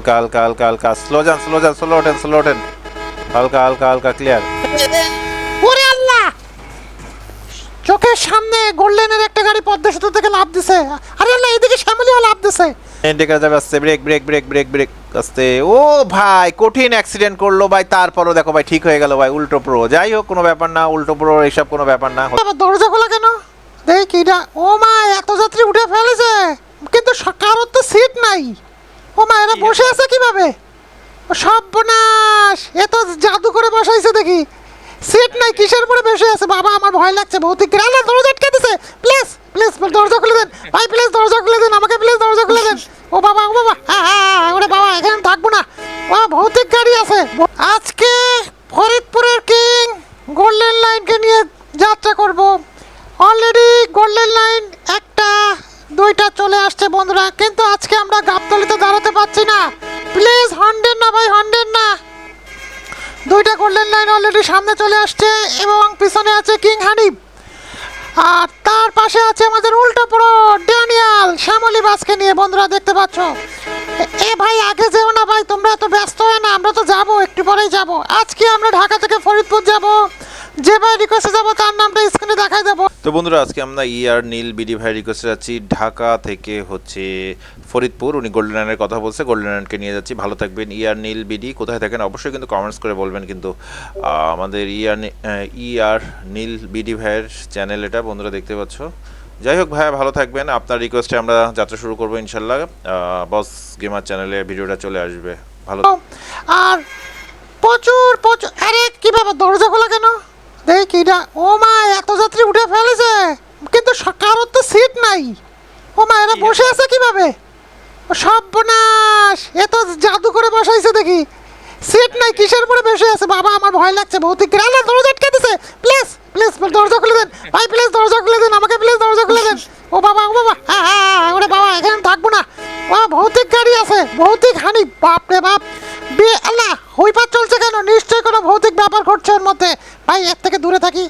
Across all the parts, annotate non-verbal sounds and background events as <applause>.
হালকা হালকা হালকা হালকা। স্লো যান স্লো যান স্লো ওঠেন স্লো ওঠেন। হালকা হালকা হালকা ক্লিয়ার ওরে আল্লাহ! চোখের সামনে গোল্ডেনের একটা গাড়ি পদ্মা সেতু থেকে লাভ দিছে। আরে আল্লাহ এদিকে শ্যামলিও লাভ দিছে। যাবে আসছে। Brake brake brake brake brake আসতে ও ভাই কঠিন অ্যাক্সিডেন্ট করল ভাই। তারপরও দেখো ভাই ঠিক হয়ে গেল ভাই উল্টো প্রো। যাই হোক কোনো ব্যাপার না উল্টো প্রো এইসব কোনো ব্যাপার না। আবার দরজা খোলা কেন? দেখ কিটা ও মা এত যাত্রী উঠে ফেলেছে। কিন্তু কারোর তো সিট নাই। ও মা এরা বসে আছে কীভাবে? ও সর্বনাশ এ তো জাদু করে বসাইছে দেখি। সিট নাই কিসের উপরে বসে আছে? বাবা আমার ভয় লাগছে ভৌতিক আল্লাহ দরজা আটকে দিছে প্লিজ প্লিজ দরজা খুলে দেন। ভাই প্লিজ দরজা খুলে দেন আমাকে প্লিজ দরজা খুলে দেন। ও বাবা ও বাবা হ্যাঁ হ্যাঁ ওরে বাবা এখানে থাকব না। ও ভৌতিক গাড়ি আছে। আজকে ফরিদপুরের কিং গোল্ডেন লাইনকে নিয়ে যাত্রা করব। অলরেডি গোল্ডেন লাইন একটা দুইটা চলে আসছে বন্ধুরা, কিন্তু আজকে আমরা গাবতলিতে দাঁড়াতে পারছি না। প্লিজ হন্ডেন না ভাই হন্ডেন না। দুইটা গোল্ডেন লাইন অলরেডি সামনে চলে আসছে এবং পিছনে আছে কিং হানিফ আর তার পাশে আছে আমাদের উল্টো পুরো ড্যানিয়াল শ্যামলী বাসকে নিয়ে, বন্ধুরা দেখতে পাচ্ছ? এ- ভাই, আগে যেও না ভাই, তোমরা এত ব্যস্ত হয় না, আমরা তো যাব, একটু পরেই যাব। আজকে আমরা ঢাকা থেকে ফরিদপুর যাব। যে ভাই রিকোয়েস্টে যাব তার নামটা স্ক্রিনে দেখাই দেবো। তো বন্ধুরা আজকে আমরা ইয়ার নীল বিডি ভাই রিকোয়েস্টে যাচ্ছি। ঢাকা থেকে হচ্ছে ফরিদপুর। উনি গোল্ডেন লাইনের কথা বলছে। গোল্ডেন লাইনকে নিয়ে যাচ্ছি। ভালো থাকবেন ইয়ার নীল বিডি। কোথায় থাকেন? অবশ্যই কিন্তু কমেন্টস করে বলবেন। কিন্তু আমাদের ইয়ার নি- আহ, ইয়ার নীল বিডি ভাইয়ের চ্যানেল এটা বন্ধুরা দেখতে পাচ্ছ। যাই হোক ভাইয়া ভালো থাকবেন। আপনার রিকোয়েস্টে আমরা যাত্রা শুরু করব ইনশাল্লাহ বস গেমার চ্যানেলে ভিডিওটা চলে আসবে। ভালো আর প্রচুর প্রচুর আরে কি ব্যাপার দরজা খোলা কেন? দেখ কিটা ও মা এত যাত্রী উঠে ফেলেছে। কিন্তু কারোর তো সিট নাই। ও মা এরা বসে আছে কীভাবে? সর্বনাশ এ তো জাদু করে বসাইছে দেখি। সিট নাই কিসের উপরে বসে আছে? বাবা আমার ভয় লাগছে ভৌতিক আল্লাহ দরজা আটকে দিছে প্লিজ প্লিজ দরজা খুলে দেন। ভাই প্লিজ দরজা খুলে দেন আমাকে প্লিজ দরজা খুলে দেন। ও বাবা ও বাবা হ্যাঁ হ্যাঁ ওরে বাবা এখানে থাকব না। ও ভৌতিক গাড়ি আছে ভৌতিক হানি বাপ রে বাপ। বে আল্লাহ হইপাত চলছে কেন? নিশ্চয়ই কোনো ভৌতিক ব্যাপার ঘটছে ওর মধ্যে। ভাই এর থেকে দূরে থাকি।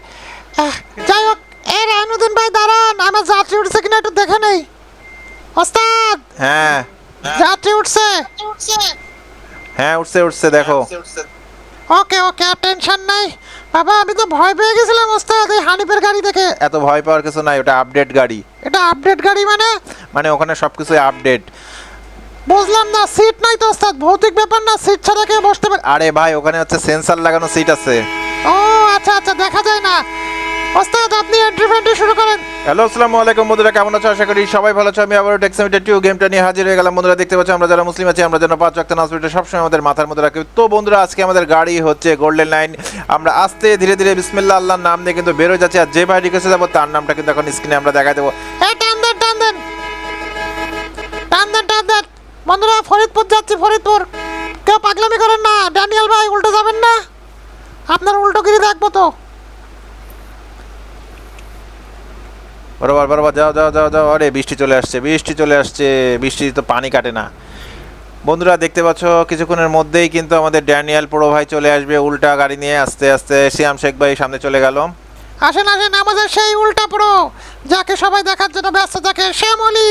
যাই হোক এ রায়নুদ্দিন ভাই দাঁড়ান। আমার যাত্রী উঠছে কিনা একটু দেখে নেই। ওস্তাদ! হ্যাঁ। যাত্রী উঠছে। হ্যাঁ উঠছে উঠছে দেখো। ওকে ওকে আর টেনশন নাই। বাবা আমি তো ভয় পেয়ে গেছিলাম ওস্তাদ এই হানিফের গাড়ি দেখে। এত ভয় পাওয়ার কিছু নাই ওটা আপডেট গাড়ি। এটা আপডেট গাড়ি মানে? মানে ওখানে সব কিছুই আপডেট। বুঝলাম না সিট নাই তো ওস্তাদ ভৌতিক ব্যাপার না সিট ছাড়া কেউ বসতে পারে আরে ভাই ওখানে হচ্ছে সেন্সার লাগানো সিট আছে। ও আচ্ছা আচ্ছা দেখা যায় না। ওস্তাদ আপনি এন্ট্রি ফেন্ট্রি শুরু করেন। হ্যালো আসসালামু আলাইকুম বন্ধুরা কেমন আছো? আশা করি সবাই ভালো আছো। আমি আবার টেক্সমিটার টু গেমটা নিয়ে হাজির হয়ে গেলাম। বন্ধুরা দেখতে পাচ্ছ আমরা যারা মুসলিম আছি আমরা যেন পাঁচ ওয়াক্ত নামাজ পড়ি সবসময় আমাদের মাথার মধ্যে রাখি। তো বন্ধুরা আজকে আমাদের গাড়ি হচ্ছে গোল্ডেন লাইন আমরা আস্তে ধীরে ধীরে বিসমিল্লাহ আল্লাহর নাম নিয়ে কিন্তু বেরোয় যাচ্ছে। আর যে ভাই রিকোয়েস্টে যাব তার নামটা কিন্তু এখন স্ক্রিনে আমরা দেখাই দেবো। এই টান দেন টান দেন টান দেন টান দেন বন্ধুরা ফরিদপুর যাচ্ছি ফরিদপুর। কেউ পাগলামি করেন না ড্যানিয়েল ভাই উল্টো যাবেন না? আপনার উল্টো গিরি দেখব তো। বরাবর বরাবর যাও যাও যাও যাও। আরে বৃষ্টি চলে আসছে বৃষ্টি চলে আসছে বৃষ্টি তো পানি কাটে না। বন্ধুরা দেখতে পাচ্ছ কিছুক্ষণের মধ্যেই কিন্তু আমাদের ড্যানিয়াল পোড়ো ভাই চলে আসবে উল্টা গাড়ি নিয়ে। আস্তে আস্তে শ্যাম শেখ ভাই সামনে চলে গেল। আসেন আসেন আমাদের সেই উল্টা পুরো যাকে সবাই দেখার জন্য ব্যস্ত থাকে শ্যামলি।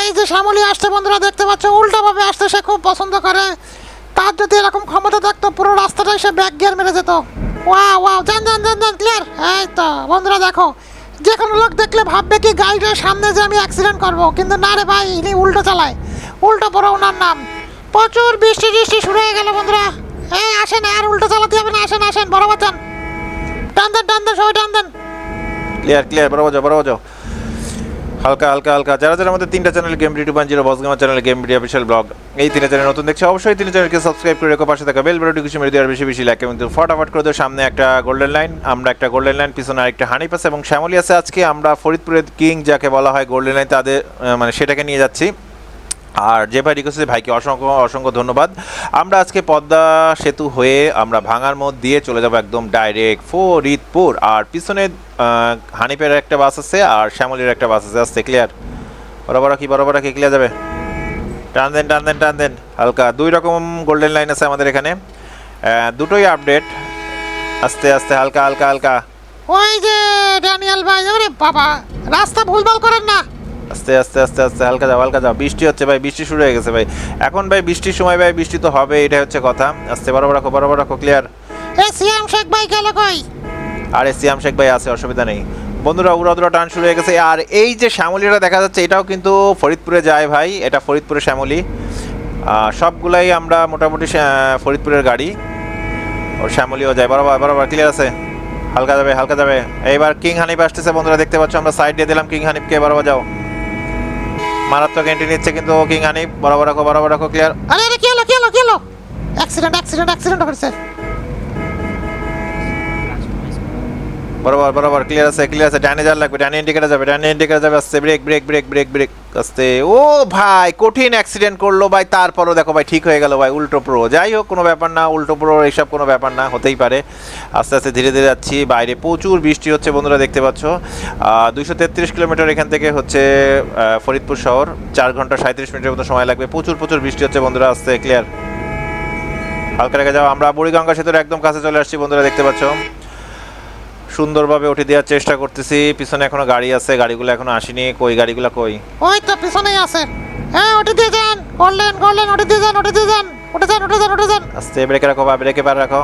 এই যে শ্যামলি আসছে বন্ধুরা, দেখতে পাচ্ছ, উল্টাভাবে আসতে সে খুব পছন্দ করে। তার যদি এরকম ক্ষমতা থাকতো, পুরো রাস্তাটাই সে ব্যাক গিয়ার মেরে যেত। ওয়া ওয়াও, যান যান যান যান ক্লিয়ার এই তো, বন্ধুরা, দেখো যে কোনো লোক দেখলে ভাববে কি গাড়িটার সামনে যে আমি অ্যাক্সিডেন্ট করব, কিন্তু না রে ভাই, ইনি উল্টো চালায়। উল্টো পড়ো ওনার নাম। প্রচুর বৃষ্টি বৃষ্টি শুরু হয়ে গেল, বন্ধুরা। এই, আসেন, আর উল্টো চালাতে হবে না, আসেন আসেন বরাবর যান টান দেন টান দেন, সবাই টান দেন। ক্লিয়ার ক্লিয়ার বরাবর যাও বরাবর যাও হালকা হালকা হালকা। যারা যারা আমাদের তিনটা চ্যানেল গেম ভিডিও পান zero boss gamer channel game video official vlog এই তিনটা চ্যানেল নতুন দেখছে, অবশ্যই তিন চ্যানেলকে সাবস্ক্রাইব করে রেখো, পাশে থাকা বেল বেরোটি কিছু মেরে দেওয়ার বেশি বেশি লাইক কিন্তু ফটাফট করে দেওয়া সামনে একটা গোল্ডেন লাইন আমরা একটা গোল্ডেন লাইন পিছনে আরেকটা হানি আছে এবং শ্যামলি আছে আজকে, আমরা ফরিদপুরের কিং যাকে বলা হয় গোল্ডেন লাইন তাদের মানে সেটাকে নিয়ে যাচ্ছি। আর যে ভাই রিকোয়েস্ট ভাইকে অসংখ্য অসংখ্য ধন্যবাদ। আমরা আজকে পদ্মা সেতু হয়ে আমরা ভাঙার মধ্যে দিয়ে চলে যাব একদম ডাইরেক্ট ফরিদপুর। আর পিছনে আহ, হানিপের একটা বাস আছে আর শ্যামলির একটা বাস আছে আসতে ক্লিয়ার বরাবর কি বরাবর কি ক্লিয়ার যাবে? টান দেন টান দেন টান দেন। হালকা দুই রকম গোল্ডেন লাইন আছে আমাদের এখানে। দুটোই আপডেট আস্তে আস্তে হালকা হালকা হালকা। ওই যে ড্যানিয়েল ভাই ওরে বাবা রাস্তা ভুলভাল করেন না। আস্তে আস্তে আস্তে আস্তে হালকা যাও হালকা যাও। বৃষ্টি হচ্ছে ভাই বৃষ্টি শুরু হয়ে গেছে ভাই। এখন ভাই বৃষ্টির সময় ভাই বৃষ্টি তো হবে এটাই হচ্ছে কথা। আস্তে বরাবর রাখো বরাবর রাখো ক্লিয়ার এ সিয়াম শেখ ভাই গেল কই? আর সিয়াম শেখ ভাই আছে অসুবিধা নেই। বন্ধুরা উড়াদুরা টান শুরু হয়ে গেছে। আর এই যে শ্যামলিটা দেখা যাচ্ছে এটাও কিন্তু ফরিদপুরে যায় ভাই। এটা ফরিদপুরে শ্যামলি। সবগুলাই আমরা মোটামুটি ফরিদপুরের গাড়ি। ওর শ্যামলিও যায়। বরাবর বরাবর ক্লিয়ার আছে? হালকা যাবে হালকা যাবে। এইবার কিং হানিফ আসতেছে বন্ধুরা দেখতে পাচ্ছ আমরা সাইড দিয়ে দিলাম কিং হানিফকে। বরাবর যাও। মারাত্মক এন্ট্রি নিচ্ছে কিন্তু কিং আনি বরাবর রাখো বরাবর রাখো ক্লিয়ার আরে আরে, কি হলো কি হলো কি হলো? অ্যাক্সিডেন্ট অ্যাক্সিডেন্ট অ্যাক্সিডেন্ট হয়েছে। বরাবর বরাবর ক্লিয়ার আছে ক্লিয়ার আছে। ডানে যাওয়ার লাগবে, ডানে ইন্ডিকেটার যাবে, ডানে ইন্ডিকেটার যাবে আস্তে brake brake brake brake brake আস্তে ও ভাই, কঠিন অ্যাক্সিডেন্ট করল ভাই, তারপরও দেখো ভাই, ঠিক হয়ে গেল ভাই, উল্টো প্রো যাই হোক, কোনো ব্যাপার না, উল্টো প্রো এইসব কোনো ব্যাপার না, হতেই পারে। আস্তে আস্তে ধীরে ধীরে যাচ্ছি, বাইরে প্রচুর বৃষ্টি হচ্ছে, বন্ধুরা দেখতে পাচ্ছ। দুশো তেত্রিশ কিলোমিটার এখান থেকে হচ্ছে ফরিদপুর শহর। চার ঘণ্টা সাঁত্রিশ মিনিটের মতো সময় লাগবে, প্রচুর প্রচুর বৃষ্টি হচ্ছে, বন্ধুরা আস্তে ক্লিয়ার হালকা রেখে যাও, আমরা বুড়িগঙ্গা সেতুর একদম কাছে চলে আসছি, বন্ধুরা দেখতে পাচ্ছ। সুন্দরভাবে উঠে দেওয়ার চেষ্টা করতেছি। পিছনে এখনও গাড়ি আছে গাড়িগুলো এখনও আসেনি। কই গাড়িগুলো কই? ওই তো পিছনেই আছে হ্যাঁ ওটি দিয়ে যান। গোল্ডেন গোল্ডেন উঠে দিয়ে যান উঠে দিয়ে যান ওটি যান ওটি যান ওটি যান। আস্তে ব্রেকে রাখো বা ব্রেকে পার রাখো।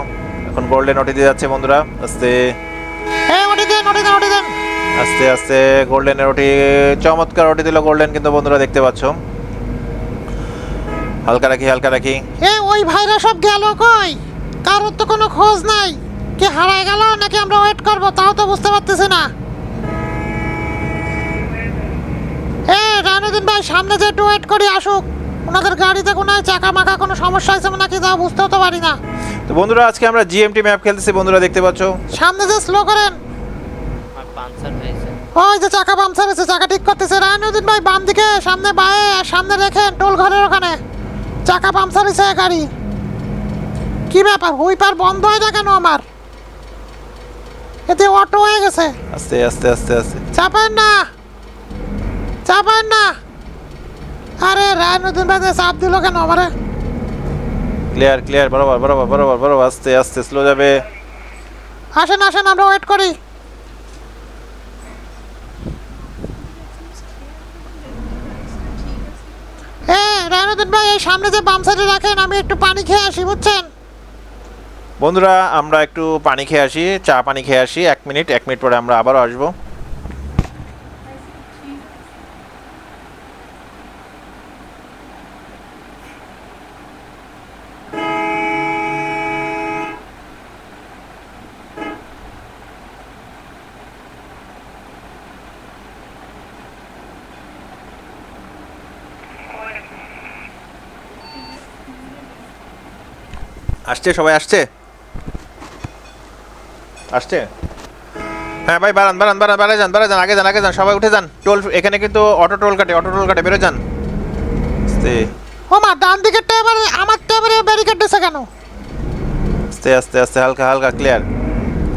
এখন গোল্ডেন উঠে দিয়ে যাচ্ছে বন্ধুরা আস্তে। হ্যাঁ ওটি দেন উঠে দেন ওটি দেন। আস্তে আস্তে গোল্ডেনের ওটি চমৎকার ওটি দিল গোল্ডেন কিন্তু বন্ধুরা দেখতে পাচ্ছ। হালকা রাখি হালকা রাখি। এ ওই ভাইরা সব গেল কই? কারোর তো কোনো খোঁজ নাই। কে হারায় গেল নাকি আমরা ওয়েট করব? তাও তো বুঝতে পারতেছি না। এ রানুদ্দিন ভাই সামনে যে একটু ওয়েট করি আসুক। ওনাদের গাড়িতে কোনো চাকা মাকা কোনো সমস্যা হয়েছে নাকি তাও বুঝতেও তো পারি না। তো বন্ধুরা আজকে আমরা জিএমটি ম্যাপ খেলতেছি বন্ধুরা দেখতে পাচ্ছ। সামনে যে স্লো করেন। ওই যে চাকা পাম্পসার হয়েছে চাকা ঠিক করতেছে। রানুদ্দিন ভাই বাম দিকে সামনে বায়ে আর সামনে রেখেন টোল ঘরের ওখানে। চাকা পাম্পসার হয়েছে গাড়ি। কি ব্যাপার? হুইপার বন্ধ হয় না কেন আমার? এতে অটো হয়ে গেছে। আস্তে আস্তে আস্তে আস্তে। চাপেন না। চাপেন না। আরে রানুদ্দিন ভাই যে চাপ দিল কেন আমারে? ক্লিয়ার ক্লিয়ার বরাবর বরাবর বরাবর বরাবর। আস্তে আস্তে স্লো যাবে। আসেন আসেন আমরা ওয়েট করি। এ রানুদ্দিন ভাই এই সামনে যে বাম সাইডে রাখেন আমি একটু পানি খেয়ে আসি বুঝছেন? বন্ধুরা, আমরা একটু পানি খেয়ে আসি, চা পানি খেয়ে আসি, এক মিনিট এক মিনিট পরে আমরা আবারও আসব। আসছে? সবাই আসছে? আসছে? হ্যাঁ ভাই বাড়ান বাড়ান বাড়ান বাড়ায় যান বাড়ায় যান আগে যান আগে যান সবাই উঠে যান। টোল এখানে কিন্তু অটো টোল কাটে অটো টোল কাটে বেরো যান। ও মা ডান দিকের এবারে আমার এবারে ব্যারিকেড দিছে কেন? আস্তে আস্তে আস্তে হালকা হালকা ক্লিয়ার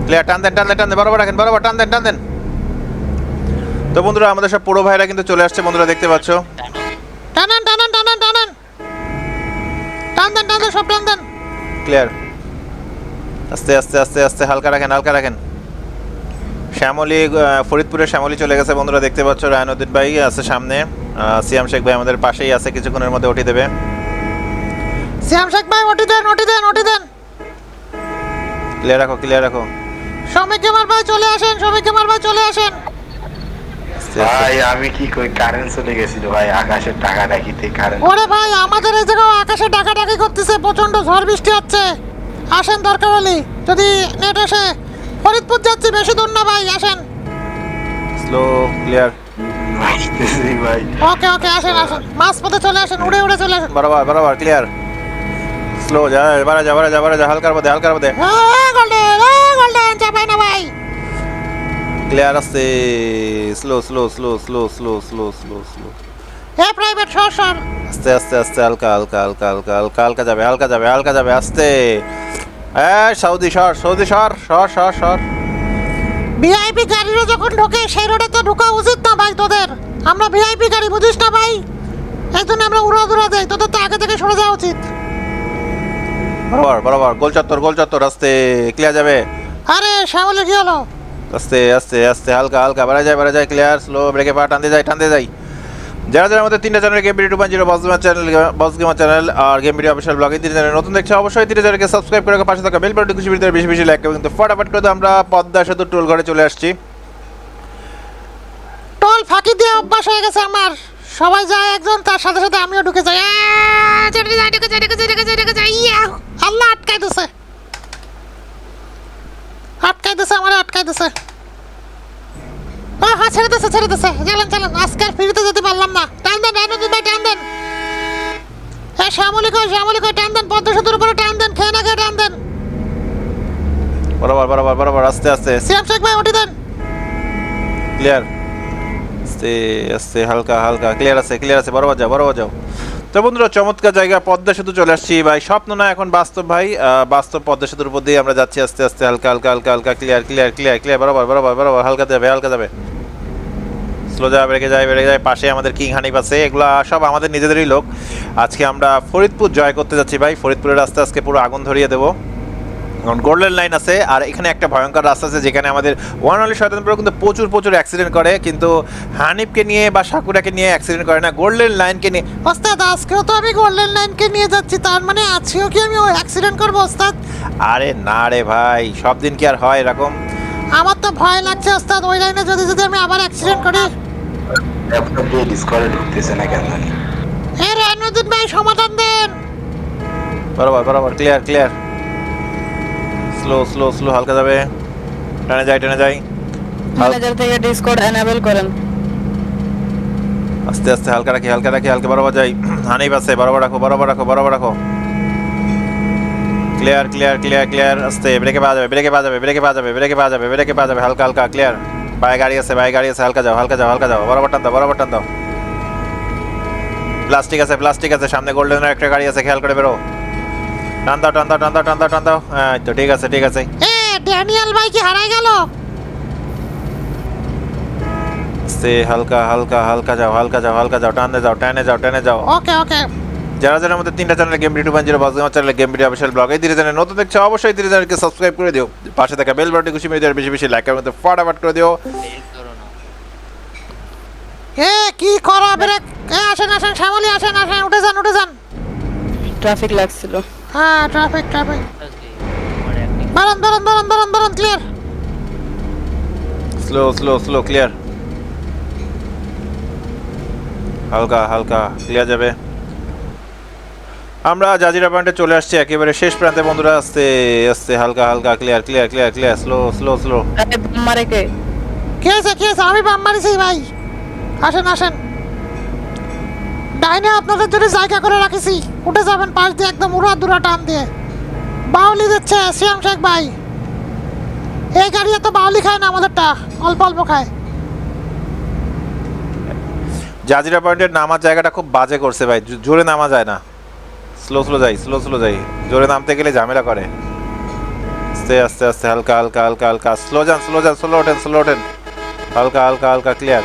ক্লিয়ার টান দেন টান দেন টান দেন বরাবর রাখেন বরাবর টান দেন টান দেন। তো বন্ধুরা আমাদের সব পুরো ভাইরা কিন্তু চলে আসছে বন্ধুরা দেখতে পাচ্ছ। টানান টানান টানান টানান। টান দেন টান দেন সব টান দেন। ক্লিয়ার আস্তে আস্তে আস্তে আস্তে হালকা রাখেন হালকা রাখেন। শ্যামলী ফরিদপুরের শ্যামলী চলে গেছে বন্ধুরা দেখতে পাচ্ছ রায়নুদ্দিন ভাই আছে সামনে। সিয়াম শেখ ভাই আমাদের পাশেই আছে কিছুক্ষণের মধ্যে ওটি দেবে। শ্যাম শেখ ভাই ওটি দেন ওটি দেন ওটি দেন। ক্লিয়ার রাখো ক্লিয়ার রাখো। শ্রমিক কুমার ভাই চলে আসেন শ্রমিক কুমার ভাই চলে আসেন। ভাই আমি কি কই কারেন্ট চলে গেছিল ভাই আকাশের টাকা ডাকিতে কারেন্ট ওরে ভাই আমাদের এই জায়গায় আকাশে ডাকাডাকি করতেছে প্রচণ্ড ঝড় বৃষ্টি হচ্ছে। আসেন দরকার হলে। যদি নেট আসে ফরিদপুর যাচ্ছি বেশি দূর না ভাই আসেন। স্লো ক্লিয়ার ভাই ওকে ওকে আসেন আসেন। মাছ পথে চলে আসেন উড়ে উড়ে চলে আসেন। বরাবর বরাবর ক্লিয়ার স্লো যা বাড়া যা বাড়া যা বাড়া যা হালকার মধ্যে হালকার মধ্যে। গোল্ডেন গোল্ডেন চাপাই না ভাই। ক্লিয়ার আসছে। Slow slow slow slow slow slow slow slow এ প্রাইভেট সর আস্তে আস্তে আস্তে হালকা হালকা হালকা হালকা হালকা হালকা যাবে হালকা যাবে হালকা যাবে আস্তে। হ্যাঁ সৌদি সর সৌদি সর সর সর সর। ভিআইপি গাড়িরও যখন ঢোকে সেই রোডে তো ঢোকা উচিত না ভাই তোদের। আমরা ভিআইপি গাড়ি বুঝিস না ভাই? এই জন্য আমরা উড়া দুরা দেই তোদের তো আগে থেকে সরে যাওয়া উচিত। বরাবর বরাবর গোল চত্বর গোল চত্বর আস্তে ক্লিয়ার যাবে। আরে শ্যামলে কি হলো? আস্তে আস্তে আস্তে হালকা হালকা বেড়া যায় বেড়া যায় ক্লিয়ার স্লো ব্রেকে পা টানতে যায় টানতে যাই যারা যারা আমাদের তিনটা channel game video two zero boss gamer channel boss gamer channel আর গেম ভিডিও অফিসিয়াল ব্লগে তিন চ্যানেল নতুন দেখছে অবশ্যই তিন চ্যানেলকে সাবস্ক্রাইব করে পাশে থাকা বেল বাটনটি খুশি ভিডিও বেশি বেশি লাইক করবেন তো ফটাফট করে আমরা পদ্মা সেতু টোল ঘরে চলে আসছি। টোল ফাঁকি দিয়ে অভ্যাস হয়ে গেছে আমার। সবাই যায় একজন তার সাথে সাথে আমিও ঢুকে যাই। ঢুকে যাই, ঢুকে যাই, ঢুকে যাই, ঢুকে যাই, ঢুকে যাই! আল্লাহ আটকাই দিছে। আটকাই দিছে আমার আটকাই দিছে। হ্যাঁ ছেড়ে দিছে ছেড়ে দিছে। চলেন চলেন আজকে আর ফ্রিতে যেতে পারলাম না। টান দেন রানুদ্দিন ভাই টান দেন। হ্যাঁ শ্যামলি কই শ্যামলি কই টান দেন পদ্ম সেতুর উপরে টান দেন খেয়ে না খেয়ে টান দেন। বরাবর বরাবর বরাবর আস্তে আস্তে। সিয়াম শেখ ভাই দেন। ক্লিয়ার আস্তে আস্তে হালকা হালকা ক্লিয়ার আছে ক্লিয়ার আছে বরাবর যাও বরাবর যাও। তো বন্ধুরা, চমৎকার জায়গা, পদ্মা সেতু চলে আসছি। ভাই, স্বপ্ন না এখন বাস্তব, ভাই। বাস্তব পদ্মা সেতুর উপর দিয়ে আমরা যাচ্ছি আস্তে আস্তে, হালকা হালকা হালকা হালকা ক্লিয়ার ক্লিয়ার ক্লিয়ার ক্লিয়ার বরাবর বরাবর বরাবর, হালকা যাবে হালকা যাবে স্লো যাবে বেড়ে যায় বেড়ে যায়, পাশে আমাদের কিং হানিফ আছে। এগুলা সব আমাদের নিজেদেরই লোক। আজকে আমরা ফরিদপুর জয় করতে যাচ্ছি, ভাই। ফরিদপুরের রাস্তা আজকে পুরো আগুন ধরিয়ে দেবো। কারণ গোল্ডেন লাইন আছে, আর এখানে একটা ভয়ঙ্কর রাস্তা আছে যেখানে আমাদের ওয়ান অনলি শয়তানপুর কিন্তু প্রচুর প্রচুর অ্যাক্সিডেন্ট করে, কিন্তু হানিফকে নিয়ে বা সাকুরাকে নিয়ে অ্যাক্সিডেন্ট করে না। গোল্ডেন লাইনকে নিয়ে ওস্তাদ, আজকেও তো আমি গোল্ডেন লাইনকে নিয়ে যাচ্ছি, তার মানে আজকেও কি আমি ওই অ্যাক্সিডেন্ট করব, ওস্তাদ? আরে না রে ভাই, সব দিন কি আর হয় এরকম? আমার তো ভয় লাগছে, ওস্তাদ, ওই লাইনে যদি যদি আমি আবার অ্যাক্সিডেন্ট করি। কেন ভাই, সমাধান দেন। বরাবর বরাবর clear clear slow slow slow হালকা যাবে। টেনে যাই টেনে যাই। হাল- ম্যানেজার থেকে ডিসকর্ড এনেবল করেন। আস্তে আস্তে হালকা রাখি হালকা রাখি হালকা বরাবর যাই। <clears throat> হানিফ আছে বরাবর রাখো বরাবর রাখো বরাবর রাখো। ক্লিয়ার ক্লিয়ার ক্লিয়ার ক্লিয়ার আস্তে ব্রেকে পাওয়া যাবে ব্রেকে পাওয়া যাবে ব্রেকে পাওয়া যাবে ব্রেকে পাওয়া যাবে ব্রেকে পাওয়া যাবে হালকা হালকা ক্লিয়ার বাই গাড়ি আছে বাই গাড়ি আছে হালকা যাও হালকা যাও হালকা যাও বরাবর টান দাও বরাবর টান দাও। প্লাস্টিক আছে প্লাস্টিক আছে সামনে গোল্ডেনের একটা গাড়ি আছে খেয়াল করে বেরো। টান দাও টান দাও টান দাও টান দাও টান দাও হ্যাঁ তো ঠিক আছে ঠিক আছে। এ ড্যানিয়েল ভাই কি হারাই গেল? সে হালকা হালকা হালকা যাও হালকা যাও হালকা যাও টানে যাও টানে যাও টানে যাও। ওকে ওকে। যারা যারা আমাদের তিনটা চ্যানেল গেম ভিডিও বান zero boss gamer channel game video official vlog এই ধীরে চ্যানেল নতুন দেখছ অবশ্যই ধীরে চ্যানেলকে সাবস্ক্রাইব করে দিও। পাশে থাকা বেল বাটনটি খুশি মেরে দেওয়ার বেশি বেশি লাইক করতে ফটাফট করে দিও। এ কি করা ব্রেক? এ আসেন আসেন শ্যামলি আসেন আসেন উঠে যান উঠে যান। ট্রাফিক লাগছিল। হ্যাঁ ট্রাফিক ট্রাফিক বারান বারান বারান বারান বারান clear slow slow slow clear হালকা হালকা ক্লিয়ার যাবে। আমরা জাজিরা পয়েন্টে চলে আসছি একেবারে শেষ প্রান্তে বন্ধুরা। আস্তে আস্তে হালকা হালকা clear clear clear clear slow slow slow মারে কে? কি হয়েছে কি হয়েছে আমি বাম মারিছি ভাই। আসেন আসেন। ডাইনে আপনাদের জন্য জায়গা করে রাখিছি। উঠে যাবেন পাশ দিয়ে একদম উড়া দুরা টান দিয়ে। বাউলি দিচ্ছে শ্যাম শেখ ভাই। এই গাড়ি এত বাউলি খায় না আমাদেরটা, অল্প অল্প খায়। জাজিরা পয়েন্টের নামার জায়গাটা খুব বাজে করছে ভাই জোরে নামা যায় না। স্লো স্লো যাই স্লো স্লো যাই। জোরে নামতে গেলে ঝামেলা করে। আস্তে আস্তে আস্তে, হালকা হালকা হালকা হালকা। স্লো যান স্লো যান স্লো ওঠেন স্লো ওঠেন। হালকা হালকা হালকা ক্লিয়ার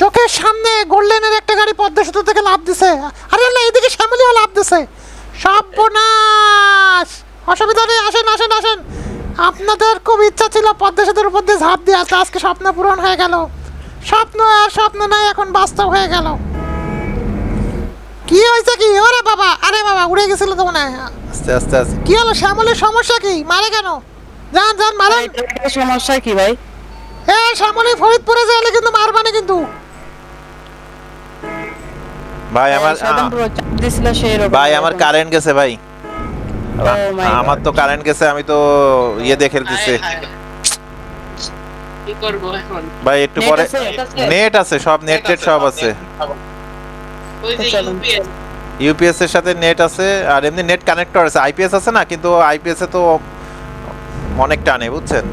চোখের সামনে গোল্ডেনের একটা গাড়ি পদ্মা সেতু থেকে লাভ দিছে। আরে না এদিকে শ্যামলিও লাভ দিছে। সব বোনাস অসুবিধা নেই আসেন আসেন আসেন। আপনাদের খুব ইচ্ছা ছিল পদ্মা সেতুর উপর দিয়ে ঝাঁপ দিয়ে আসতে আজকে স্বপ্ন পূরণ হয়ে গেল। স্বপ্ন আর স্বপ্ন নাই এখন বাস্তব হয়ে গেল। কি হয়েছে কি? ওরে বাবা আরে বাবা উড়ে গেছিল তো মনে হয়। আস্তে আস্তে আস্তে। কি হলো শ্যামলের সমস্যা কি? মারে কেন? যান যান মারেন। সমস্যা কি ভাই? হ্যাঁ শ্যামলি ফরিদপুরে যাইলে কিন্তু মারবানি কিন্তু। ভাই আমার সাধারণপুর চাপ দিছিল সেই রকম ভাই আমার কারেন্ট গেছে ভাই। Oh. আমার তো কারেন্ট গেছে আমি তো ইয়ে দেখে খেলতেছি কি করব এখন? ভাই একটু পরে নেট আছে? সব নেট টেট সব আছে। ওই যে ইউপিএস ইউপিএস এর সাথে নেট আছে আর এমনি নেট কানেক্টর আছে। আইপিএস আছে না কিন্তু আইপিএস এ তো অনেক টানে বুঝছেন?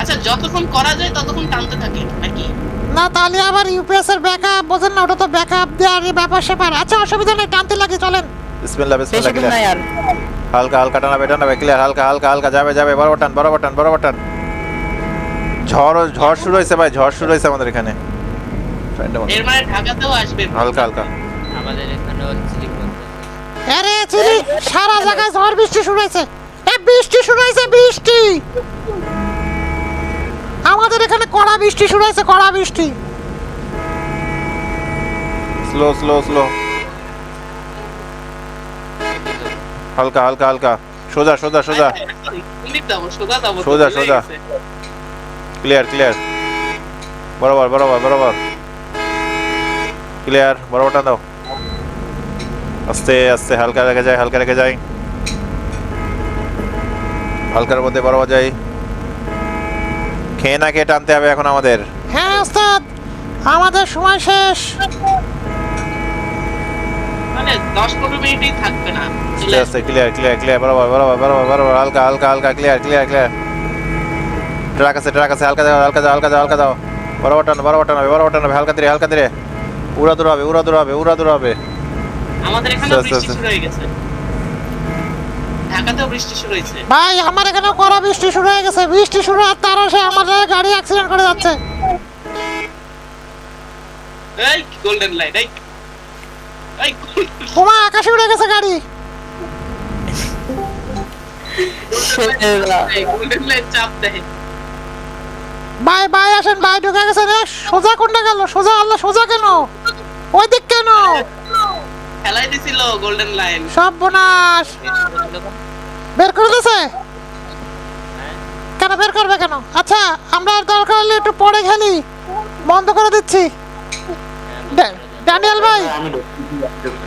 আচ্ছা যতক্ষণ করা যায় ততক্ষণ টানতে থাকে নাকি? না তাহলে আবার ইউপিএস এর ব্যাকআপ বোঝেন না ওটা তো ব্যাকআপ দেওয়ার ব্যাপার স্যাপার। আচ্ছা অসুবিধা নেই টানতে লাগে চলেন। বিসমিল্লাহ বিসমিল্লাহ ক্লিয়ার হালকা হালকা টানাবে টানাবে ক্লিয়ার হালকা হালকা হালকা যাবে যাবে বরাবর টান বরাবর টান বরাবর টান ঝড় ঝড় শুরু হয়েছে ভাই ঝড় শুরু হয়েছে আমাদের এখানে। এর মানে ঢাকাতেও আসবে। হালকা হালকা। আমাদের এখানেও স্লিপ আরে চিনি সারা জায়গায় ঝড় বৃষ্টি শুরু হয়েছে। এ বৃষ্টি শুরু হয়েছে বৃষ্টি! আমাদের এখানে কড়া বৃষ্টি শুরু হয়েছে, কড়া বৃষ্টি। স্লো স্লো স্লো হালকা হালকা হালকা। সোজা সোজা সোজা। সোজা সোজা। ক্লিয়ার ক্লিয়ার বরাবর বরাবর বরাবর। ক্লিয়ার বরাবরটা দাও আস্তে আস্তে, হালকা রেখে যায় হালকা রেখে যায় হালকার মধ্যে বরাবর যাই। খেয়ে না খেয়ে টানতে হবে এখন আমাদের। হ্যাঁ ওস্তাদ আমাদের সময় শেষ। মানে দশ পনেরো মিনিটই থাকবে না। চলে আস্তে ক্লিয়ার ক্লিয়ার ক্লিয়ার বরাবর বরাবর বরাবর বরাবর হালকা হালকা হালকা ক্লিয়ার ক্লিয়ার ক্লিয়ার ট্রাক আছে ট্রাক আছে হালকা হালকা হালকা দাও হালকা দাও। বরাবর টানো বরাবর টানাবে বরাবর হালকা ধীরে হালকা ধীরে। উড়া দূর হবে উড়া দূর হবে উড়া দূর হবে। আমাদের এখানে বৃষ্টি শুরু হয়ে গেছে। ঢাকাতেও বৃষ্টি শুরু হয়েছে। ভাই আমার কড়া বৃষ্টি শুরু হয়ে গেছে। বৃষ্টি শুরু আর তার সে আমাদের গাড়ি অ্যাক্সিডেন্ট করে যাচ্ছে। এই গোল্ডেন লাইট এই এই ওমা আকাশে উড়ে গেছে গাড়ি। গোল্ডেন লাইট চাপ দেয়। ভাই ভাই আসেন ভাই ঢুকে গেছে রে সোজা কোনটা গেল? সোজা আল্লাহ সোজা কেন? ওই দিক কেন? দিছিল গোল্ডেন লাইন সব বোনাস। বের করে দিছে? কেন বের করবে কেন? আচ্ছা আমরা দরকার হলে একটু পরে খেলি। বন্ধ করে দিচ্ছি। ড্যানিয়েল ভাই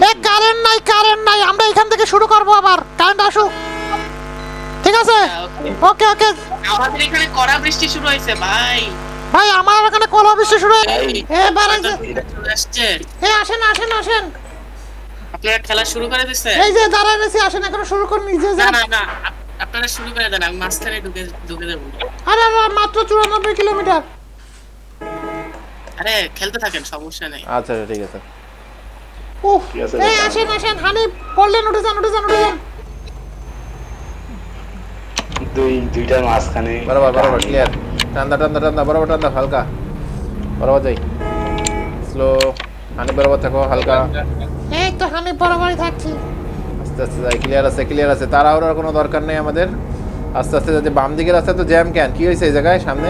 এ কারেন্ট নাই কারেন্ট নাই আমরা এখান থেকে শুরু করব আবার। কারেন্ট আসুক। ঠিক আছে? ওকে ওকে আমাদের এখানে কড়া বৃষ্টি শুরু হয়েছে ভাই। ভাই আমার এখানে কলা বৃষ্টি শুরু হয়ে এবার এই আসছে। এ আসেন আসেন আসেন। আপনারা খেলা শুরু করে এই যে দাঁড়ায় আসেন এখনও শুরু করুন নিজে যান। না না আপ- আপনারা শুরু করে দেন আমি মাঝখানে ঢুকে ঢুকে দেবো আরে আরে মাত্র চুরানব্বই কিলোমিটার। আরে খেলতে থাকেন সমস্যা নেই। আচ্ছা ঠিক আছে। উফ এই আসেন আসেন হানি পড়লেন উঠে যান উঠে যান উঠে যান। দুই দুইটার মাঝখানে। বরাবর বরাবর ক্লিয়ার টান্দা টান্দা টান্দা বরাবর টান্দা হালকা। বরাবর যাই। স্লো হানি বরাবর থাকো হালকা। এই তো হানি বরাবরই থাকছি। আস্তে আস্তে যাই ক্লিয়ার আছে ক্লিয়ার আছে। তাড়াহুড়োর কোনো দরকার নেই আমাদের। আস্তে আস্তে যাতে বাম দিকের রাস্তা তো জ্যাম কেন কি হয়েছে এই জায়গায় সামনে?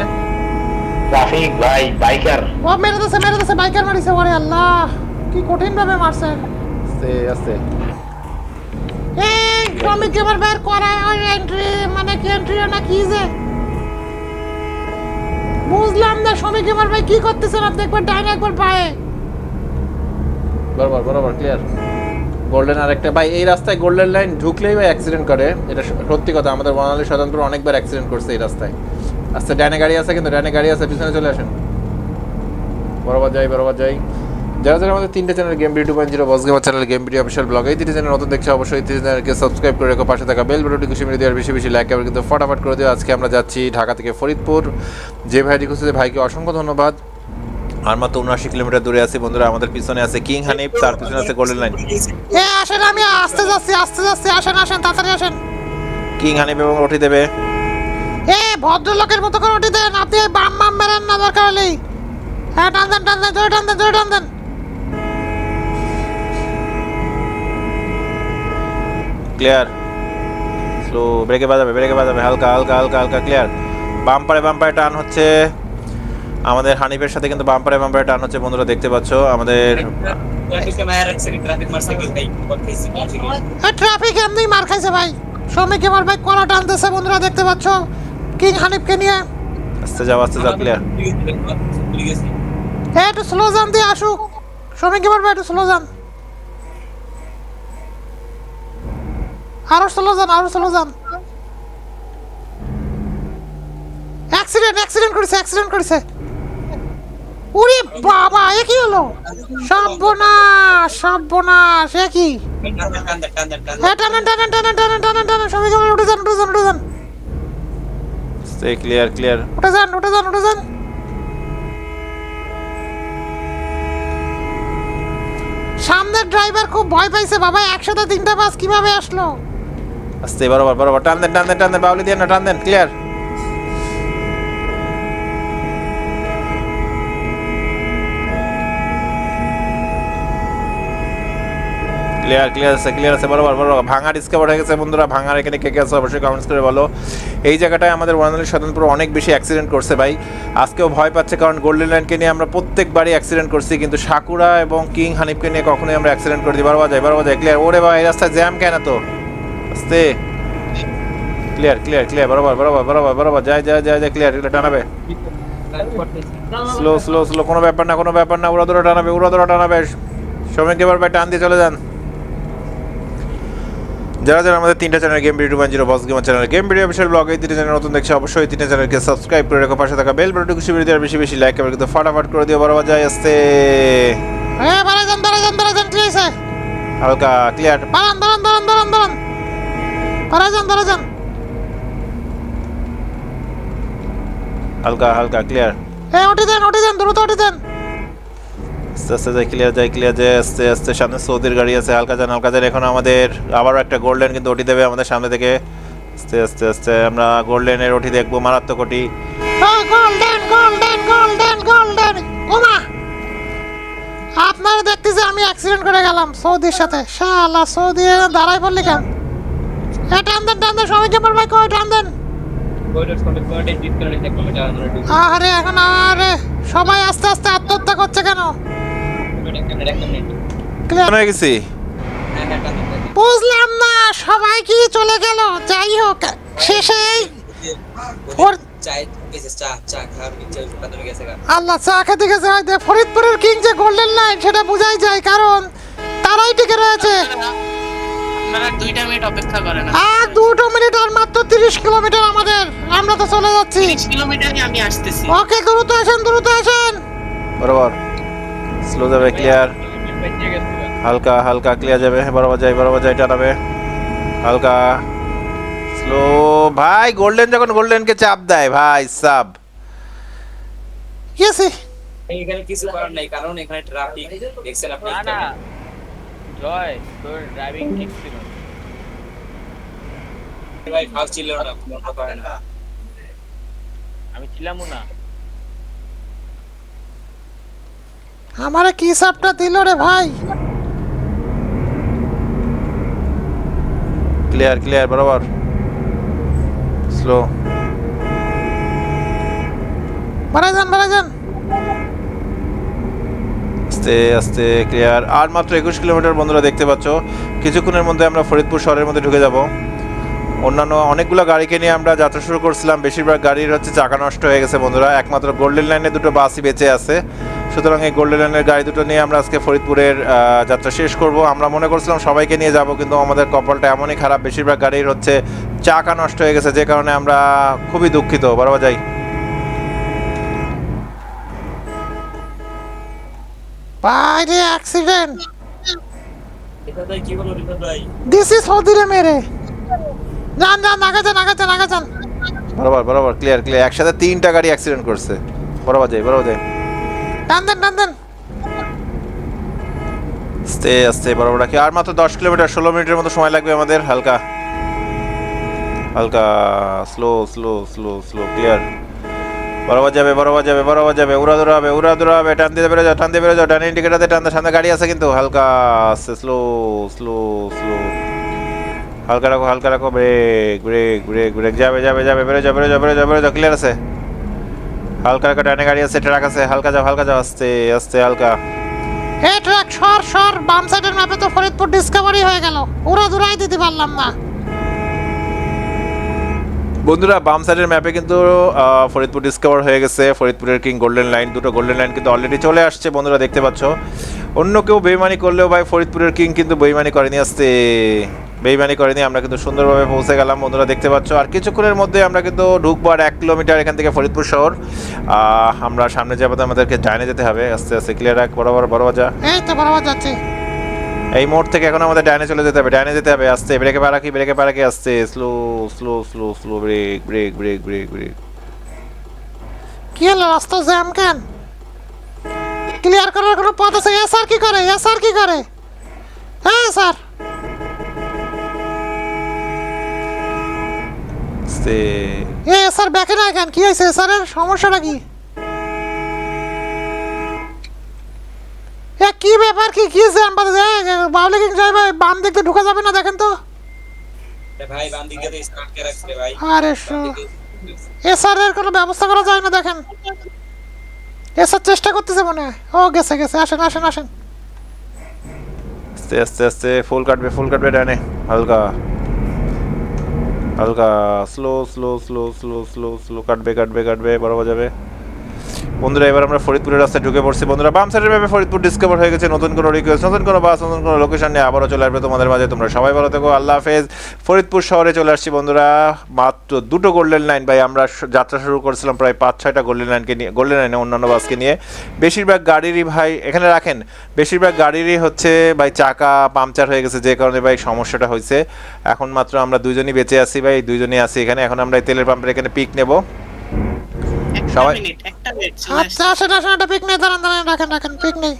ট্রাফিক ভাই বাইকার ও মেরে দিছে মেরে দিছে বাইকার মারিছে ওরে আল্লাহ। কি কঠিন ভাবে মারছেন। আস্তে আস্তে। এই শ্রমিক এবার বের করায় ওই এন্ট্রি মানে কি এন্ট্রি না কি যে? বুঝলাম না শ্রমিক এবার ভাই কি করতেছেন? আপনি একবার ডাইনে একবার পায়ে বরাবর বরাবর ক্লিয়ার গোল্ডেন আরেকটা। ভাই, এই রাস্তায় গোল্ডেন লাইন ঢুকলেই ভাই অ্যাক্সিডেন্ট করে। এটা সত্যি কথা, আমাদের বনালী স্বতন্ত্র অনেকবার অ্যাক্সিডেন্ট করছে এই রাস্তায়। আস্তে ডানে গাড়ি আছে কিন্তু ডানে গাড়ি আছে, পিছনে চলে আসেন। বরাবর যাই বরাবর যাই। যারা যারা আমাদের তিনটে channel game video point zero boss gamer channel game video official vlog এই তিনটে চ্যানেল নতুন দেখছে অবশ্যই, তিনটে চ্যানেলকে সাবস্ক্রাইব করে রেখো, পাশে থাকা বেল ভিডিওটি খুশি মেরে দেওয়ার বেশি বেশি লাইক এবার কিন্তু ফটাফট করে দিও। আজকে আমরা যাচ্ছি ঢাকা থেকে ফরিদপুর। যে ভাই রিকোয়েস্ট ভাইকে অসংখ্য ধন্যবাদ। আর মাত্র উনআশি কিলোমিটার দূরে আছি। বন্ধুরা আমাদের পিছনে আছে কিং হানিফ তার পিছনে আছে গোল্ডেন লাইন এ আসেন আমি আসতে যাচ্ছি আসতে যাচ্ছি আসেন আসেন তাড়াতাড়ি আসেন। কিং হানিফ এবং রটি দেবে। এ ভদ্রলোকের মতো করে উঠে দেন আপনি বাম বাম মেরেন না দরকার হলেই। হ্যাঁ টান দেন টান দেন জোরে টান দেন জোরে টান দেন। ক্লিয়ার স্লো ব্রেকে বাজাবে ব্রেকে বাজাবে হালকা হালকা হালকা হালকা ক্লিয়ার বাম্পারে বাম্পারে টান হচ্ছে। আমাদের হানিফের সাথে কিন্তু বাম্পারে বাম্পারে টান হচ্ছে বন্ধুরা দেখতে পাচ্ছ। আমাদের ট্রাফিক এমনি মার খাইছে ভাই। শ্রমিক এবার ভাই কলা টানতেছে বন্ধুরা দেখতে পাচ্ছ। কিং হানিফকে নিয়ে। আস্তে যাও আস্তে যাও ক্লিয়ার এ একটু স্লো যান দিয়ে আসুক। শ্রমিক এবার ভাই একটু স্লো যান আরও স্লো যান আরও স্লো যান অ্যাক্সিডেন্ট অ্যাক্সিডেন্ট করেছে অ্যাক্সিডেন্ট করেছে। উরে বাবা এ কি হলো? সর্বনাশ সর্বনাশ এ কি? হ্যাঁ টানেন টানেন টানেন টানেন টানেন টানেন শ্রমিক এবার উঠে যান উঠে যান উঠে যান। ক্লিয়ার ক্লিয়ার উঠে যান উঠে যান উঠে যান। সামনের ড্রাইভার খুব ভয় পাইছে বাবা একসাথে তিনটা বাস কীভাবে আসলো? আস্তে বরাবর বরাবর টান দেন টান দেন টান দেন বাউলি দিয়ে না টান দেন ক্লিয়ার ক্লিয়ার ক্লিয়ার আছে ক্লিয়ার আছে, বরাবর বরাবর। ভাঙা ডিসকাভার হয়ে গেছে, বন্ধুরা, ভাঙার এখানে কে কে আছে অবশ্যই কমেন্টস করে বলো। এই জায়গাটায় আমাদের ওয়ানালি স্বতন্ত্র অনেক বেশি অ্যাক্সিডেন্ট করছে ভাই। আজকেও ভয় পাচ্ছে, কারণ গোল্ডেন ল্যান্ডকে নিয়ে আমরা প্রত্যেকবারই অ্যাক্সিডেন্ট করছি, কিন্তু সাকুরা এবং কিং হানিফকে নিয়ে কখনোই আমরা অ্যাক্সিডেন্ট করতে পারব যায়, বরাবর যায় ক্লিয়ার ওরে ভাই, এই রাস্তায় জ্যাম কেন তো আস্তে। ক্লিয়ার ক্লিয়ার ক্লিয়ার বরাবর বরাবর বরাবর বরাবর। যায় যায় যায় যায় ক্লিয়ার এটা টানাবে। স্লো স্লো স্লো কোনো ব্যাপার না, কোনো ব্যাপার না। উড়া ধরে টানাবে উড়া ধরে টানাবে। শ্রমিক এবার ভাই টান দিয়ে চলে যান। যারা যারা আমাদের তিনটা channel game video one zero boss gamer channel game video বিশাল ব্লগ এই তিনটা চ্যানেল নতুন দেখছে অবশ্যই তিনটা চ্যানেলকে সাবস্ক্রাইব করে রেখো পাশে থাকা বেল বাটনটি খুশি ভিডিও বেশি বেশি লাইক এবার কিন্তু ফাটাফাট করে দিও বড় যায় আসতে এ বারাজান বারাজান বারাজান কি হয়েছে হালকা ক্লিয়ার বারান বারান বারান বারান বারান বারাজান বারাজান হালকা হালকা ক্লিয়ার এ ওটি দেন ওটি দেন দ্রুত ওটি দেন। আস্তে আস্তে যাই ক্লিয়ার যাই ক্লিয়ার যায় আস্তে আস্তে সামনে সৌদির গাড়ি আছে, হালকা যান হালকা যান এখন আমাদের আবারও একটা গোল্ডেন কিন্তু ওটি দেবে আমাদের সামনে থেকে। আস্তে আস্তে আস্তে আমরা গোল্ডেনের ওটি দেখব, মারাত্মক ওটি। গোল্ডেন গোল্ডেন গোল্ডেন ওমা! আপনারা আমি অ্যাক্সিডেন্ট করে গেলাম সৌদির সাথে। শালা, সৌদি দাঁড়াই পড়লি কেন? এ, টান দেন টান দেন সবাই কেমন ভাই, কই, টান দেন। আরে এখন আরে সবাই আস্তে আস্তে আত্মহত্যা করছে কেন? হয়ে গেছি? বুঝলাম না সবাই কি চলে গেল? যাই হোক শেষে ওর আল্লাহ চা খেতে গেছে হয়তো ফরিদপুরের কিং যে গোল্ডেন লাইন সেটা বোঝাই যায় কারণ তারাই টিকে রয়েছে। আপনারা দুইটা মিনিট অপেক্ষা করেন আর দুটো মিনিট আর মাত্র তিরিশ কিলোমিটার আমাদের। আমরা তো চলে যাচ্ছি। তিরিশ আমি আসতেছি। ওকে দ্রুত আসেন দ্রুত আসেন। বরাবর। স্লো যাবে ক্লিয়ার হালকা হালকা ক্লিয়ার যাবে। বরাবর যাই বরাবর যাই টানাবে। হালকা। স্লো ভাই গোল্ডেন যখন গোল্ডেনকে চাপ দেয় ভাই সাব গেছি এখানে কিছু করার নাই কারণ এখানে ট্রাফিক দেখছেন আপনি না না। জয় তোর ড্রাইভিং ঠিক ছিল। ভাই ভাব ছিল না মন করে না। আমি ছিলামও না। আমারে কি সাপটা দিল রে ভাই? ক্লিয়ার ক্লিয়ার বরাবর। স্লো বাড়াই যান বাড়াই যান। আস্তে আস্তে ক্লিয়ার আর মাত্র একুশ কিলোমিটার বন্ধুরা দেখতে পাচ্ছ। কিছুক্ষণের মধ্যে আমরা ফরিদপুর শহরের মধ্যে ঢুকে যাব। অন্যান্য অনেকগুলো গাড়িকে নিয়ে আমরা যাত্রা শুরু করছিলাম। বেশিরভাগ গাড়ির হচ্ছে চাকা নষ্ট হয়ে গেছে বন্ধুরা। একমাত্র গোল্ডেন লাইনে দুটো বাসই বেঁচে আছে। সুতরাং এই গোল্ডেন লাইনের গাড়ি দুটো নিয়ে আমরা আজকে ফরিদপুরের যাত্রা শেষ করব। আমরা মনে করছিলাম সবাইকে নিয়ে যাব কিন্তু আমাদের কপালটা এমনই খারাপ। বেশিরভাগ গাড়ির হচ্ছে চাকা নষ্ট হয়ে গেছে যে কারণে আমরা খুবই দুঃখিত। বরাবর যাই। বাইরে অ্যাক্সিডেন্ট এটা ভাই কি বলো রিপন ভাই? দিস ইজ সৌদিরে মেরে যান যান আগে যান আগে যান আগে যান বরাবর বরাবর ক্লিয়ার ক্লিয়ার একসাথে তিনটা গাড়ি অ্যাক্সিডেন্ট করছে। বরাবর যাই বরাবর যাই। টান দেন আস্তে আস্তে, বরাবর রাখি। আর মাত্র দশ কিলোমিটার, ষোলো মিনিটের মতো সময় লাগবে আমাদের। হালকা। হালকা slow slow slow slow clear বরাবর যাবে বরাবর যাবে বরাবর যাবে। উড়া দৌড়া হবে উড়া দৌড়া হবে টান দিয়ে বেরো যাও, টান দিয়ে বেরো যাও। টান ইন্ডিকেটারতে টান সামনে গাড়ি আছে কিন্তু। হালকা, আস্তে স্লো স্লো স্লো হালকা রাখো হালকা রাখো। ব্রেক ব্রেক ব্রেক ব্রেক যাবে যাবে যাবে বেরো যাও বেরো যাও বেরো যাও ক্লিয়ার আছে? হালকা রাখো ডানে গাড়ি আছে ট্রাক আছে হালকা যাও হালকা যাও আস্তে আস্তে হালকা। এ ট্রাক সর সর বাম সাইডের ম্যাপে তো ফরিদপুর ডিসকভারি হয়ে গেল। ওরা দূরাই দিতে পারলাম না। বন্ধুরা বাম সাইডের ম্যাপে কিন্তু ফরিদপুর ডিসকভার হয়ে গেছে। ফরিদপুরের কিং গোল্ডেন লাইন দুটো গোল্ডেন লাইন কিন্তু অলরেডি চলে আসছে বন্ধুরা দেখতে পাচ্ছ। অন্য কেউ বেইমানি করলেও ভাই ফরিদপুরের কিং কিন্তু বেইমানি করেনি আসতে। বেইমানি করেনি আমরা কিন্তু সুন্দরভাবে পৌঁছে গেলাম। বন্ধুরা দেখতে পাচ্ছ আর কিছুক্ষণের মধ্যে আমরা কিন্তু ঢুকবো আর এক কিলোমিটার এখান থেকে ফরিদপুর শহর। আমরা সামনে যাব আমাদেরকে ডাইনে যেতে হবে। আস্তে আস্তে ক্লিয়ার রাখ বরাবর যা এই তো বরাবর যাচ্ছি। এই মোড় থেকে এখন আমাদের ডাইনে চলে যেতে হবে ডাইনে যেতে হবে আস্তে ব্রেকে পা রাখি ব্রেকে পা রাখি আস্তে slow slow slow slow brake brake brake brake brake কি হলো রাস্তা জ্যাম কেন? ক্লিয়ার করার কোনো পথ আছে? এ স্যার কি করে? এ স্যার কি করে? হ্যাঁ স্যার। আস্তে এ স্যার ব্যাকে না কেন? কি হয়েছে? স্যারের সমস্যাটা কি? এ কি ব্যাপার? কি কি জ্যাম বাজে বাউলে কিং যাই ভাই বাম দিক দিয়ে ঢুকা যাবে না দেখেন তো। এ ভাই বাম দিকে তো স্টার্ট কে রাখছে ভাই। আরে এসআর এর কোনো ব্যবস্থা করা যায় না দেখেন। এসআর চেষ্টা করতেছে মনে হয়। ও গেছে গেছে। আসেন আসেন আসেন। আস্তে আস্তে আস্তে ফুল কাটবে ফুল কাটবে ডানে হালকা। হালকা slow slow slow slow slow slow কাটবে কাটবে কাটবে বড় যাবে। বন্ধুরা, এবার আমরা ফরিদপুরের রাস্তায় ঢুকে পড়ছি। বন্ধুরা, বাম সাইডের ভাবে ফরিদপুর ডিসকভার হয়ে গেছে নতুন কোনো রিকোয়েস্ট নতুন কোনো বাস নতুন কোনো লোকেশন নিয়ে আবারও চলে আসবে তোমাদের মাঝে। তোমরা সবাই ভালো থেকো, আল্লাহ হাফেজ। ফরিদপুর শহরে চলে আসছি বন্ধুরা, মাত্র দুটো গোল্ডেন লাইন ভাই, আমরা যাত্রা শুরু করেছিলাম প্রায় পাঁচ, ছয়টা গোল্ডেন লাইনকে নিয়ে গোল্ডেন লাইনে অন্যান্য বাসকে নিয়ে। বেশিরভাগ গাড়িরই ভাই, এখানে রাখেন, বেশিরভাগ গাড়িরই হচ্ছে ভাই চাকা পাংচার হয়ে গেছে, যে কারণে ভাই সমস্যাটা হয়েছে। এখন মাত্র আমরা দুজনই বেঁচে আছি ভাই দুইজনই আছি এখানে। এখন আমরা তেলের পাম্পের এখানে পিক নেব। একটা সবাই- মিনিট একটা মিনিট আচ্ছা আসেন আসেন একটা পিক নেই দাঁড়ান দাঁড়ান রাখেন রাখেন পিক নেই